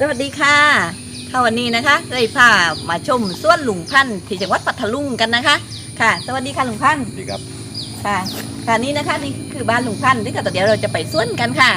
สวัสดีค่ะค่ะวันนี้นะคะเลยพามาชมสวนหลุงพันธุ์ที่จังหวัดพัทลุงกันนะคะ ค่ะ สวัสดีค่ะหลุงพันธุ์ดีครับค่ะค่ะนี่นะคะนี่คือบ้านหลุงพันธุ์ที่ค่ะต่อเดี๋ยวเราจะไปสวนกันค่ะ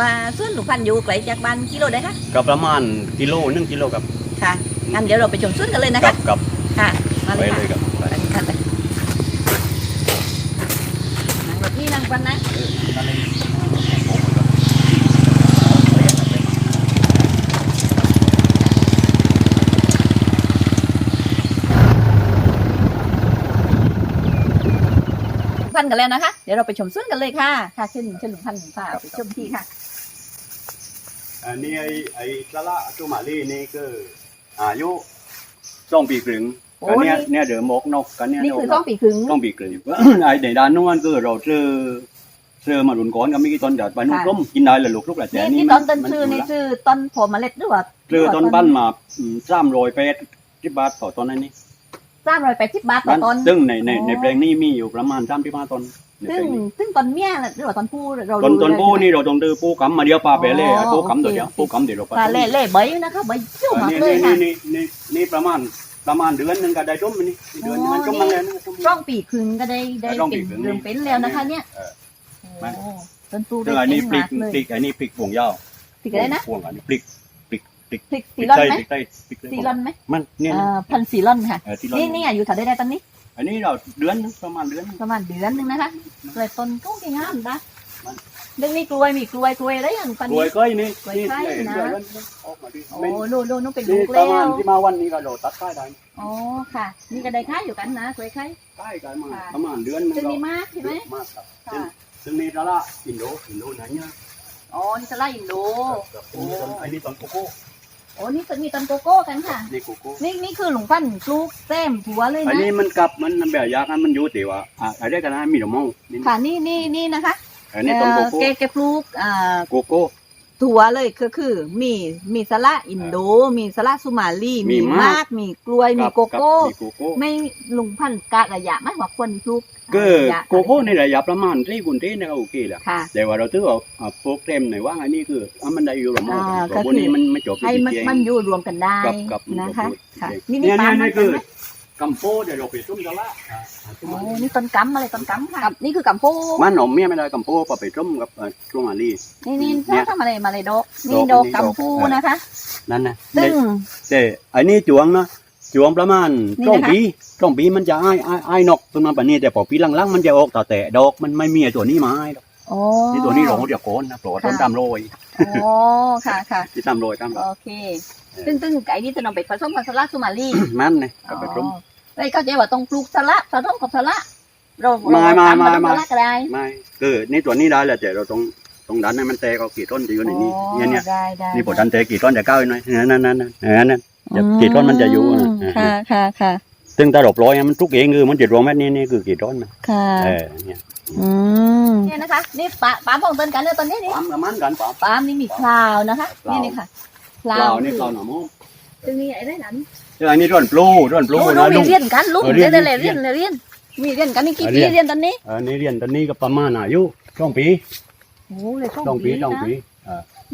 มาสวนหลุงพันธุ์อยู่ไกลจากบ้านกิโลได้คะก็ประมาณกิโลหนึ่งกิโลครับค่ะงั้นเดี๋ยวเราไปชมสวนกันเลยนะกัคะบกับค่ะมาไปเลยค่ะเลยครับไปไปค่ะไปนั่งรถนี่นั่งกันนะ หลุงพั นธุ์กันแล้วนะคะ เดี๋ยวเราไปชมสวนกันเลยค่ะ ค่ะเช่นเช่นหลุงพันธุ์หลุงค่ะไปชมที่ค่ะ อันนี้ไอ้ไอ้สละตุมาลีนี่ก็อายุสองปีครึ่งโอ้กันเนี้ยนี่เนี่ยเดือมกนกกันเนี้ยนี่คือต้องปีครึ่งต้องปีครึ่งไอ้ในด้านนู้นก็เราเจอเจอมารุนก้อนก็ไม่กี่ต้นเดี๋ยวไปนุ่มค่ะร่มกินได้เลยลูกลูกแหละแต่นี่อันนี่ที่มัต้นต้นชื่อมันี่ละชื่อต้นผลเมล็ดหรือว่าเจอต้นบ้านมาสามรอยแปดที่บาทต่อต้นนั่นนี่ สามร้อยแปดสิบบาทต่อบ้านต้นซึ่งในในอ๋อในแปลงนี้มีอยู่ประมาณสามที่ห้าต้นในแปซึ่ลงงนี้ซึ่งต้นเมียน่ะหรือว่าต้นผู้เราต้นต้นรู้ปูนี่เราต้องดื้อปูกำมาเดียวปลาไปเล่อ๋อปูกำโอเคเดี๋ยวเดียวปูกำเดี๋ยวเราค่ะเล่เล่ใบนะคะใบเยี่ยมมากนี่เลยนี่ค่ะนี่นี่นี่ประมาณประมาณเดือนหนึงก็ได้ต้มมันนี่เดือนหนึงมันก็มาแล้วนะร่องปีครึ่งก็ได้ได้ร่องเป็ปีนครึ่งเริ่มเป็นแล้วนะคะ เนี่ยเออโอ้ต้นปูซึ่ได้งอันนี้เป็นพริมากกเลยพริกอันนี้พริกพวงยาวพริกอะไรนะ พวงอันนี้พริก พริกพริกพริกพสีริกร่อนไทยไหมพริกไทยพริกไทยสีร่อนไหมมันเนี่ยเอ่นะอพันธุ์สีร่อนค่ะ เออที่เรานี่นี่อายุเท่าได้ได้ตอนนี้ อันนี้เราเดือนนึงประมาณเดือนนึงประมาณเดือนหนึงนะคะเลยต้นก็ไม่งามนะมันเรื่องนี้กล้วยมีกล้วยกล้วยอะไรอย่างปันกล้วยนี้ก้อยนี่กล้วยนี่ไข่เลยนะเดือนนึงออกมาดิโอ้เป็นโลโลนู่นเป็นนี่ลูกปแล้ระมาณวที่มาวันนี้ก็เราตัดได้ได้อ๋อค่ะ นี่ก็ได้ค่ายอยู่กันนะกล้วยไข่ได้กันมาค่ะประมาณเดือนนึงซึ่งเรามีมากใช่ไหมมากครับค่ะซึ่งนี่ละละอินโดอินโดไหนเนี่ยอ๋อนี่สไลด์อินโดครับอันนี้ต้นอันนี้ต้นโกโก้ โอ้นี่จะมีต้นโกโก้กันค่ะ นี่โกโก้นี่นี่คือหลวงพันธุ์ปลูกแซมผัวเลยอันนะนี้มันกลับมันแบบยากให้มันอยู่แต่ว่าอะอะไรกันนะมีดอกมงนี่ค่ะนี่นี่นี่นะคะอันนี้ต้นโกเอ่อโก้แกแกปลูกอ่าโกโก้ ถั่วเลยคือคือ มีมีสละอินโด มีสละสุมาลีมีมีมากมากมีกล้วยมีกับโกโก้กับมีโกโก้ไม่ลุงพันธุ์กะระยะไม่ว่าควรปลูกก็ระยะโกโก้ในระยะประมาณที่คุณที่เนี่ยก็โอเคแหละค่ะ แต่ว่าเราถือว่าอะโปรแกรมไหนว่าอันนี้คืออะมันได้อยู่หรอมั้งอ่าแต่ก็พวคืกอนี้มันไม่จบให้มันจริงๆมันอยู่รวมกันได้กับกับนะคะกับค่ะจริงๆนี่เนี่ยปาล์มเนี่ยมันคือไหม กัมโปเดี๋ยวเราไปต้มกันละอะอะต้มโอ้อันนี้นี่ต้นกัมอะไรต้นกัมค่ะ นี่คือกำโพมันหนมเมียไม่ได้กัมโปพอไปต้มกับเอ่อช่วงอันนี้นี่นี่เนี่ยถ้าทำอะไรมาเลยดอกดนี่อกดอกนี่กัมพูดอกนะคะ นั่นนะซึ่งแต่อันนี้จวงนะจวงประมาณนี่สองนะคะปีสองปีมันจะอ้ายอ้ายอ้ายนกประมาณแบบนี้แต่พอปีหลังๆมันจะออกแต่แต่ดอกมันไม่มีไอ้ตัวนี้มาให้หรอกโอ้ที่ตัวนี้หลงเดี๋ยวโกนนะโปรดต้นค่ะตามโรยโอ้ค่ะค่ะที่ตามโรยตามโรยโอเค ซึ่งซึ่งไก่นี่จะนำไปผสมกับสลัดสุมาลีมันเนี่ยก็ไปต้มไอ้เข้าใจว่าต้องปลูกสละผสมกับสละเราไม่เราไม่ทำไม่ผสไม่สละก็ได้ไม่คือนี่ตัวนี้ได้แหละแต่เราต้องต้องดันให้มันแตกเอากี่ต้นจะอยู่ในนี้อ๋อเนี่ยเนี่ยได้ได้นี่พอดันแตกกี่ต้นจะก้าวหน่อยนั่นนั่นนั่นนั่นนั่นจะกี่ต้นมันจะอยู่อะมค่ะค่ะค่ะซึ่งถ้าดอกร้อยมันทุกเองคือมันจะรวมแม่นี่นี่คือกี่ต้นนะค่ะเออเนี่ยอืมเนี่ยนะคะ นี่ปลาปลาพองเตินกันเลยตอนนี้นี่ปั๊มกับมันกันปั๊มปลานี่มีคลาวนะคะคลาวนี่นี่ค่ะคเป ลาล่าวนี่เปล่าหน่อมซึ่งมีอะไรนั้นเรื่องอันนี้ร่อนปลูร่อนปลูลูกนะมีลุงเรียนกันลูกเออเรีเรียยนนเลยเรีเรียยนนเรียนมีเรียนกันนี่กี่เออปีเรียนเรียนตอนนี้อันนี้เรียนตอนนี้ก็ประมาณอายุสองปีโอ้เลยสองปีสองนะปี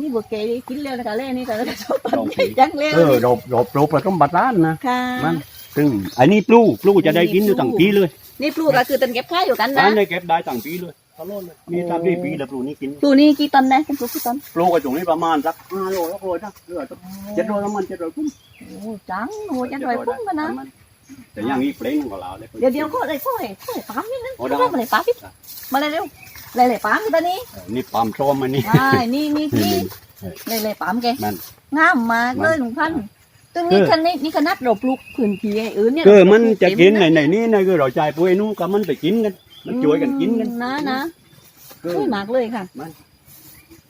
นี่บัวเกยกินเร็วนะคะเล่นนี่แต่ก็ชอบสองปียังเร็วเออดอกดอกปลูประต้มบัดร้านนะค่ะมันซึ่งอันนี้ปลูปลูจะได้กินอยู่ตั้งปีเลย นี่ปลูกก็คือต้นเก็บข้าวอยู่กันนะร้านได้เก็บได้ตั้งปีเลย ตลอดเลยมีทำได้ปีแล้วปลูนี่กินปลูกนี่กี่ต้นนะเป็นปลูกกี่ต้นปลูกระจงนี้ประมาณสักห้าโลหกโลนะเรือสักเจ็ดโลประมาณเจ็ดโลกุ้งโอ้จังโอ้จะรวยพุ่งกันนะแต่อย่างนี้เปล่งของเราเลยเดี๋ยวเดี๋ยวก็เลยช่วยช่วยปั๊มนิดนึงโอ้ช่ได้วยมาเลยปั๊มพี่มาเลยเร็วเลยเลยปั๊มตอนนี้เออนี่ปั๊มส้มอันนี้ใช่นี่นี่นี่นี่นี่เลยเลยปั๊มแกมันงามมากเลยหลวงพันตึงนี่คันนี้นี่ขนาดเราปลูกพื้นที่ไอ้อื่นเนี่ยคือมันจะกินในในนี้นะคือเราใจปุ้ยนู้นก็มันไปกินกัน มันช่วยกันกินกันนะนะคือช่วยมากเลยค่ะ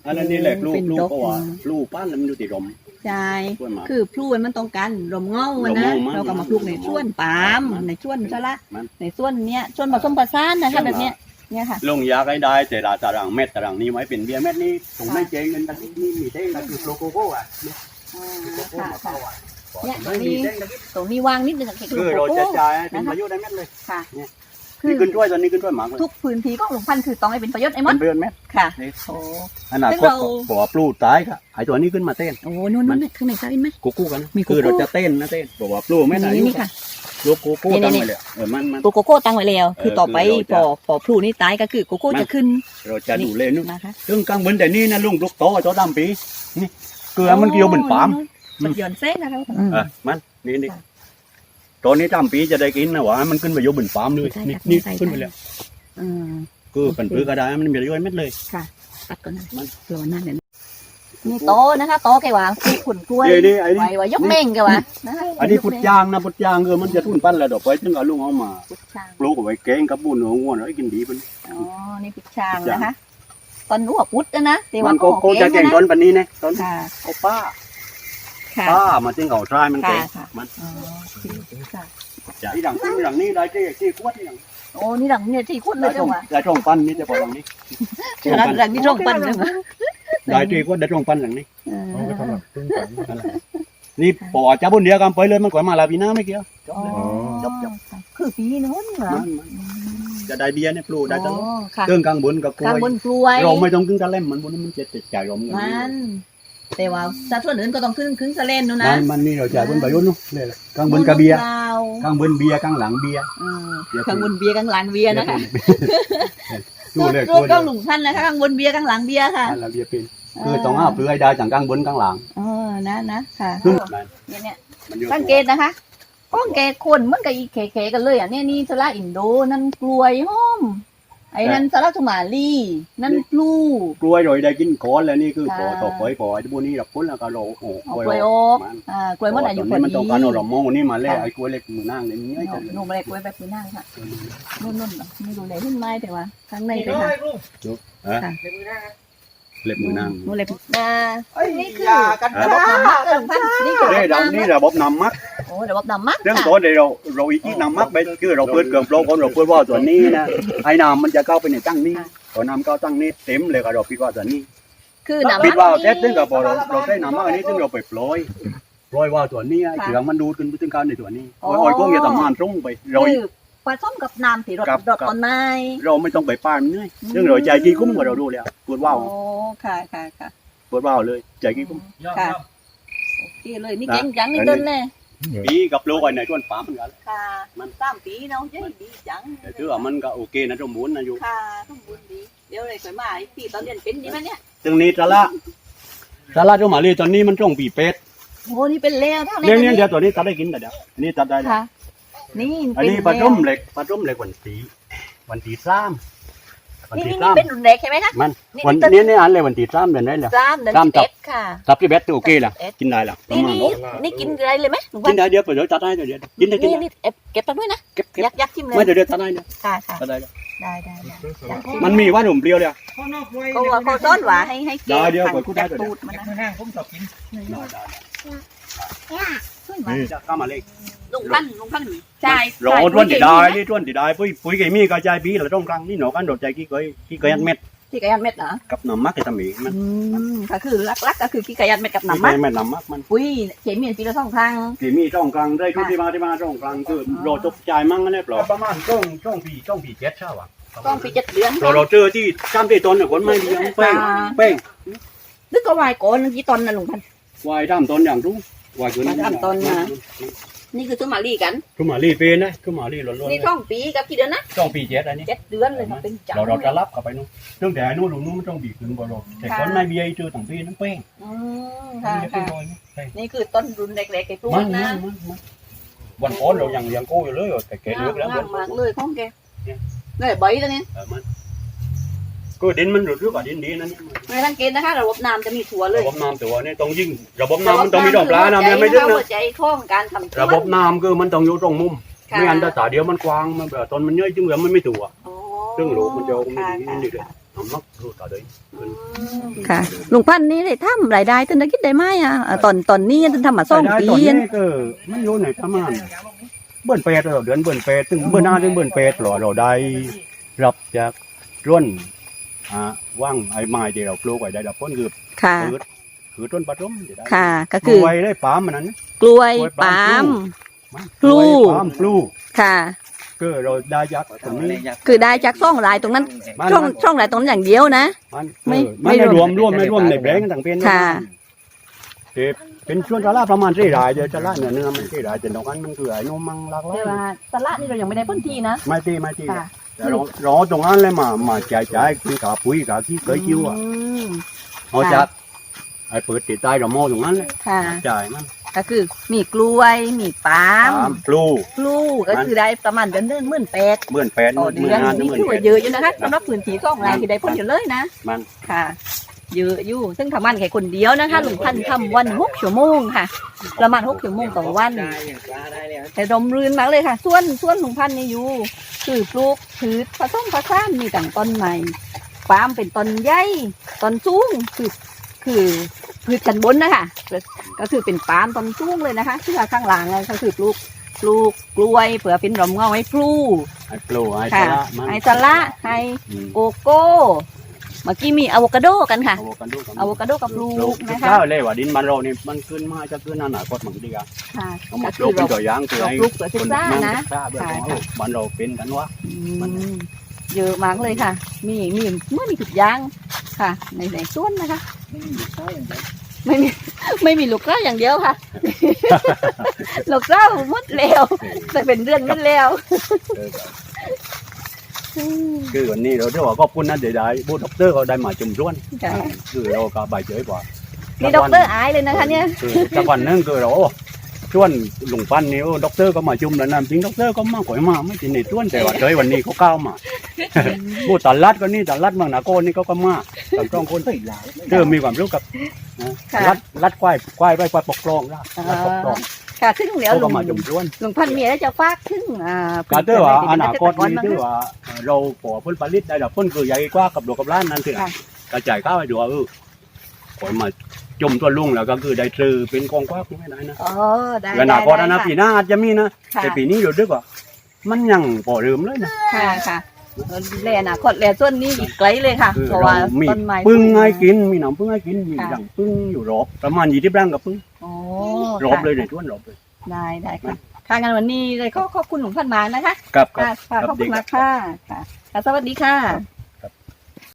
อันนั้นนี่แหละปลูกเป็นปลูกดอกเพราะว่าปลูกป้านแล้วมันอยู่ติดลมใช่ช่วยมา คือพลูมันต้องการลมเงาอะลนะมเงามันเราก็มาปลูกในช่วนปาล์มมันในช่วนชะละมันในส่วนเนี้ยช่วนผสมผสานนะใช่คะไหมแบบเนี้ยเนี่ยค่ะ ลงยาได้ได้แต่ละตารางเม็ดตารางนี้ไว้เป็นเบี้ยเม็ดนี้ถุงไม่เจงเงินกันนี่มีเด้งก็คือโลโก้โก้อะเนี่ยอ่าโลโก้ค่ะมาค่ะเข้าอะเนี่ย ไม่มีเด้งกันตรงนี้วางนิดนึงกับเค้กคือเราโกจะโก้จ่ายเป็นประโยชน์ได้เม็ดเลย ค่ะ เนี่ยคือ นี่ขึ้นด้วยตอนนี้ขึ้นด้วยหมากเลยทุกพื้นที่ของลุงพันธุ์คือต้องให้เป็นประโยชน์ไอ้หมมัดนเดือนไหมค่ะนี่โอ้อนาซึ่งคตเราก็บอกว่าปลูกตายค่ะไอ้ตัวนี้ขึ้นมาเต้นโหนู่นนู่นข้างในซ้ายเห็นไหมกูกู้กันนะมีกูกู้คือเราจะเต้นนะเต้นบอกว่าปลูกไม่ได้นี่นี่ค่ะลูกกูกู้นี่ตั้งนี่ไว้เลยเออมันมันปลูกโกโก้ตั้งไว้แล้วคือเออต่อไปคือเราพจะอพอพลูนี่ตายก็คือโกโก้มันจะขึ้น เราจะดูเลยนู่นนะคะซึ่งกลางบนแต่นี่นะลุงลูกโตจอดำปีนี่เกลือมันเกี่ยวเหมือนปาล์มมันหย่อนเส้นนะคะเออมันนี่นี่ค่ะ ตอนนี้จำปีจะได้กินนะหวะมันขึ้นไปโยบนปาล์มเลยใช่นี่ค่ะนี่ใช่ขึ้นไปแล้วอืมคือเป็นปื้อกระดาษมันมีย่อยเม็ดเลยตัดก่อนนะมันรอหน้าเดี๋ยวนะนี่โตนะคะโตแกว่าคือขุนกล้วยนี่นี่ไอ้ไว้นี่ไว้ยกเม่งแกว่านะคะอันนี้พุดยางนะพุดยางเออมันจะทุ่นปั้นแล้วดอกไว้ถึงเอาลุงเอามาพุดช่างปลูกเอาไว้แกงกับบุญหัวง่วนเอาไว้กินดีมัน อ๋อนี่พุดช่าง นะคะตอนนู้นว่าพุดนะนะแต่มัว่านก็ก็ก็จะแกงนะตอนปันนี้นะตอนค่ะเอาป้า ค่ะป้ามาถึงเอาทรายมันแกงค่ะ มันอ๋อค่ะจะที่หลังที่หลังนี้ได้ที่ที่ขวดที่หลังโอ้นี่หลังเนี่ยที่ขุดเลได้ยตรจังงหวะได้ตรงปั้นนี่จะพอหลังนี้หลังหลังนี่ตรงปั้นจังหวะได้ที่ขวดได้ตรงปั้นหลังนี้เออเอาไปทำแบบตึ้งกันนั่นแหละนี่ปอจะบนเดียวกันไปเลยมันกว่ามาลาปีหน้าไม่เกี่ยวอ๋อคือปีนู้นเหรอมันมันจะได้เบียร์เนี่ยปลูกได้ตลอดอ๋อค่ะเครื่องกลางบนกับกล้ข้างวยบนกล้วยเราไม่ต้องขึ้นกระเล่มมันบนมันจะติดใจเราเหมือนกัมัน แต่ว่าสัดส่วนอื่นก็ต้องขึ้นขึ้นสะเลนนู่นมันะนมันนี่เราจ่ายบนใบยุ่นนู้นเลยกลางบนกระเบียร์เปล่ากลางบนเบียร์กลางหลังเบียร์อืมข้างบนเบียร์ข้างหลังเบียร์นะคะดูเลยตัวก็หลุมพันนะคะข้างบนเบียร์ข้างหลังเบียร์ค่ะอันละเบียร์เป็นคือต้องห้าเปลือยได้จากกลางบนกลางหลังเออนะนะค่ะซึ่งเนี่ยเนี่ยมันอยู่สังเกตนะคะก้องแกคนเหมือนกับอีเขๆกันเลยอะเนี่ยนี่สละอินโดนั่นกล้วยหอม ไอ้นั่นสละทุมาลีนั่นปลู กล้วยเราได้กินก้อนแล้วนี่คือค่ะปอต่อไปปอไอ้พวกนี้เราพ้นแล้วก็เราโอ้เอากล้วยกล้วยออออกกมันอ่ากล้วยมันอายุพตอนนี้มันดีต้องการเอาเรามองนี่มาแล้วค่ะไอ้กล้วยเล็กมือนั่งเนี่ยง่ายจังเลยหนูไม่ได้กล้วยแบบนี้นั่งค่ะนุ่นๆเหรอไม่ดูเลยขึ้นไม้แต่ว่าข้างในเป็นค่ะเล็บมือนั่งหนูเลยอ่านี่คือกันระบบน้ำมักเรื่องพันนี่คือเด้ระบบเราน้ำนี่มักระบบน้ำมัดโอ้ระบบน้ำมักเรื่องค่ะตัวเดี๋ยวเราเราอีกที่น้ำมัดไปคือเราเปิดเกลือโปรคนเราเปิดว่าส่วนนี้นะไอ้น้ำมันจะเข้าไปในตั้งนี้พอน้ำเข้าตั้งนี้เต็มเลยก็เราพิดว่าส่วนนี้ คือน้ำพิมัดกว่าเสร็จถึงกับพอเราเราได้น้ำมัดอันนี้ถึงเราไปปล่อยปล่อยว่าส่วนนี้ไอ้เกลือมันดูดขึ้นไปถึงการในส่วนนี้โอ้ยก็อย่าทำมันตรงไปเราคือผสมกับน้ำที่รดครับรดต้นไม้เราไม่ต้องไปป้านเนื่อยเรื่องเราใจกี่คุ้มกว่าเราดูแล้วปวดว่าวโอ้ค่ะค่ะค่ะปวดว่าวเลยใจกี่คุ้มค่ะโอเคเลยนี่นะเก่งจังนี่อันนี้เดินเลย ปีกับโลกไอ้ในส่วนป่ามันกันค่ะ มันสามปีเนาะเย้ดีจังแต่ถือว่ามันก็โอเคนะสมบูรณ์นะอยู่ค่ะสมบูรณ์ดีเดี๋ยวเลยสวยมาอีกปีตอนเรียนเป็นดีไหมเนี่ยตรงนี้ตะละตะละตัวหมาลีตอนนี้มันตรงปีเป็ดโอ้นี่เป็นแล้วเท่าเนี่ยเนี่ยนี้เดี๋ยวตัวนี้ตัดได้กินแต่เดี๋ยวอันนี้ตัดได้แล้วค่ะนี่อันนี้ปลาต้มเหล็กปลาต้มเหล็กวันตีวันตีสาม วันนี่ตีนี่สามเป็นรุ่นเด็กใช่ไหมคะ มันนี่วันเป็นนี้เนี่ยอันเลยวันตีสามเดือนได้แล้วสามเดือนสามสิบจับ เอ็ดค่ะ ตับที่เบ็ดตัวโอเคละเอ็ด กินได้ละประนี่มาณนี่นี่กินอะไรเลยไหมหนูกินได้เดี๋ยวเดี๋ยวตัดได้เดี๋ยวกินได้กินนี่ได้นี่เอฟเก็บตังค์ด้วยนะเก็บเก็บยักยักชิมเลยไม่เดี๋ยวเดี๋ยวตัดได้เนี่ยค่ะค่ะตัดได้แล้วได้ได้ได้อยากชิมันมีว่าหนุ่มเปรี้ยวเลยก็ว่าเขาซ้อนหวาให้ให้เก็บได้เดี๋ยวหั่นกดกูได้จากเดี๋ยว ตูดมันนะห้างผมชอบกินช่วยมาจะเข้ามาเลย ลุงพันธุ์ลุงพันธุ์ใช่เราเอาต้นที่ได้นี่ต้นที่ได้ปุ้ยปุ้ยเคมีกระจายปีเราต้องกลางนี่หนอกันโดดใจกี่เคยกี่เคยอันเม็ดที่กระยันเม็ดเหรอกับน้ำมักกับตะหมีมันอืมก็คือลักๆก็คือขี้กระยันเม็ดกับกี่น้ำเคมันยแม่น้ำมักมันปุ้ยเขมีนปีละสองครั้งที่มีช่องกลางได้ทุกที่มาที่มาช่องกลางคือโรตกใจมั่งกันแน่ปลอประมาณช่องช่องปีช่องปีเจ็ดใช่ป่ะต้องปีเจ็ดเดือนเราเราเจอที่จำที่ต้นเนี่ยคนไม่ดีเป้งเป้งนึกก็วายก่อนนึกกี่ตอนนะลุงพันธุ์วายดำต้นอย่างรุ่งวายคืนวายดำต้นนะ นี่คือตุ้มาลีกันคือหมาลีเป็นนะคือหมาลีล้วนนี่ท่องปีกับกี่เดือนนะๆช่องปีเจ็ดอันนี้ เจ็ดเดือนเลยค่ะเป็นจังเราเราจะรับเข้าไปนู้นตั้งแต่นู้นลงนู้นมันต้องบีบขึ้นบ่เราแต่คนไม่มีไอ้เจอต่างปีนั่นเป้งอืมค่ะนี่เป็นค่ะ รอยเป้งนี่คือต้นรุนเล็กๆไอ้ปลูกมันนะมันมันวันก่อนเรายังยังโก้อยู่เลยแต่แกเลือกแล้ว งามมากเลยของแกเนี่ยเลยใบตัวนี้ เออมันก็ดินมันหลุดหรือเปล่าดินดีนั่น ไม่สังเกตนะคะ ระบบน้ำจะมีถั่วเลระยบบน้ำตัวนี้ต้องยิ่งระบบน้ำมันต้องมีดอกปลานะมันไม่ดึงหันะวใจข้องการทำสวนระบบน้ำคือมันต้องอยู่ตรงมุมค่ะ ไม่งั้นถ้าตาเดียวมันกว้างมันแบบต้นมันเยอะจึงเหลือมันไม่ตัวอ๋อซึ่งลูกมันจะไม่ค่ะดีค่ะนี่เลยน้ำมักรู้ตาเลยอืมค่ะลุงพันธุ์นี่ได้ทำรายได้ตึ้งได้คิดได้ไหมอะอ่าตอนตอนนี้ตึ้งทำมาสองได้ปีตอนนี้ก็ไม่รู้ไหนประมาณเบิ้ลเป็ดเราเดือนเบิ้ลเป็ดถึงเบิ้ลหน้าถึงเบิ้ลเป็ดหรอเราได้รับจากร่วน อ่าว่างไอ้ไม้ที่เราปลูกไว้ได้รับผลคือค่ะคือคือต้นปลาต้มที่ได้ค่ะ ก็กคือล้วยได้ปาล์มมันนั้นนะกล้วยกล้วยปาปาล์ล์ม ม ปลูกปาล์มปลูกค่ะคือเราได้ยักษ์ตรงนี้คือได้จากช่องลายตรงนั้น มันช่องช่องลายตรงนั้นอย่างเดียวนะ มันไม่เออมันไม่ไม่รรววมมร่วมไม่ร่วมในแบงก์ต่างเป็นค่ะ เอ่อเป็นช่วงตลาดประมาณสี่รายเดียวตลาดเนื้อเนื้อมันสี่รายแต่นอกนั้นมันคือไอ้นมมังหลากหลาแต่ยว่าตลาดนี่เรายังไม่ได้พ้นที่นะไม่ตีไม่ตีค่ะ แต่เราเราตรงนั้นเลยมามาจ่ายจ่ายคือขาปุ๋ยขาที่เคยคิวอะอืมเอาค่ะจากไอ้เปิดติดใต้เราโม่ตรงนั้นเลยค่ะ จ่ายมันก็คือมีกล้วย มีปาล์มตามปลูกปลูกก็คือได้ประมาณเดือนเดือนหมื่นแปดเมื่อนแปดต่อเมื่เดือนอนห้าถึนี่งเมื่อถือแปว่าด เยอะอยู่นะคะสำหรับพื้นที่ช่องลายที่ได้พ้นอยู่เลยนะมัน ค่ะ เยอะอยู่ ซึ่งทำมันแค่คนเดียวนะคะลุงพันธุ์ทำวันหกชั่วโมงค่ะ ประมาณหกชั่วโมงต่อวัน แต่ดมรื่นมากเลยค่ะ ส่วนส่วนลุงพันธุ์นี่อยู่คือปลูกถือผสมผสานมีต่างต้นใหม่ปาล์มเป็นต้นใหญ่ต้นสูงคือคือพืชชั้นบนนะคะก็คือเป็นปาล์มต้นสูงเลยนะคะที่ข้างหลังอะก็คือปลูกปลูกกล้วยเผื่อเป็นร่มเงาให้ปลูกไอ้ปลูกไอ้ค่ะสละมันไฮซาละไฮอืมโกโก้ เมื่อกี้มีอะโวคาโดกันค่ะอะโวคาโดกับอะโวคาโดกับปลูปลูกกนะคะ ข้าวเลยว่าดินมันเรานี่มันขึ้นมาจะขึ้นหน้าหนาคตบางทีอะค่ะเอามาก็ปคืลูอกเป็นเราตัวอย่างตัวเราให้ปลูกเผื่อศึกษานะ ศึกษาเบื้องต้นค่ะว่ามันเราเป็นกันวะ อืมเยอะมากเลยค่ะ มีมีเมื่อมีทุกอย่างค่ะ ในในส่วนนะคะ ไม่มีไม่มีลูกเก้าอย่างเดียวค่ะ ลูกเก้าหมดแล้วแต่เป็นเดือนหมดแล้ว เออ คือวันนี้เราเรียกว่าขอบคุณนะเดี๋ยวได้ผู้ด็อกเตอร์เขาได้มาจุ่มร่วนค่ะคือเราก็ใบเฉยกว่านี่ด็อกเตอร์อายเลยนะคะเนี่ยคือจังวันหนึงคือเราโอ้ชวนลุงปั้นนี่โอ้ด็อกเตอร์ก็มาจุ่มแล้วนะจริงด็อกเตอร์ก็มากกว่ามาไม่ติดในชวนแต่ว่าเฉยวันนี้เขาก้าวมาผู้ตัดลัดก็นี่ตัดลัดเมืองนาโกนี่เขาก็มาสองสองคนเธอมีความรู้กับนะค่ะลัดลัดควายควายไปควายปกครองละลัดปกครอง ค่ะขึ้นเดี๋ยวเขาลุก็งมาจุ่มร่วนลุงพันธุ์มีอะไรจะฝากถึงอ่าก็ถือว่าอนาคตเกษตรกรนี้บ้างถือคะว่าเราปอผลผลิตได้ดอกผลคือใหญ่กว่ากับดอกกับล้านนั่นถือค่ะกระจายข้าวให้ดูว่าเออผลมาจมตัวลุงแล้วก็คือได้ซื้อเป็นกองกว้างไม่ได้นะอ๋อได้ขนาดพอได้นะค่ะปีหน้าอาจจะมีนะค่ะแต่ปีนี้อยู่ด้วยว่า มันยังพอเริ่มเลยนะ ค่ะค่ะแลนะคดแลส่วนนี้อีกไกลเลยค่ะ คือเพราะว่าเรามีต้นไม้ ปึ้งให้กิน มีหนำปึ้งให้กิน มีค่ะอย่างปึ้งอยู่รอบประมาณยี่สิบรังกับปึ้งโอ้ รอบค่ะเลยในท้วนรอบเลยได้ได้ค่ะค่ะงั้นวันนี้เลยก็ขอบคุณหลวงพันมากนะคะครับคค่ะรับค่ะขอบคุณมากค่ะค่ะค่ะสวัสดีค่ะ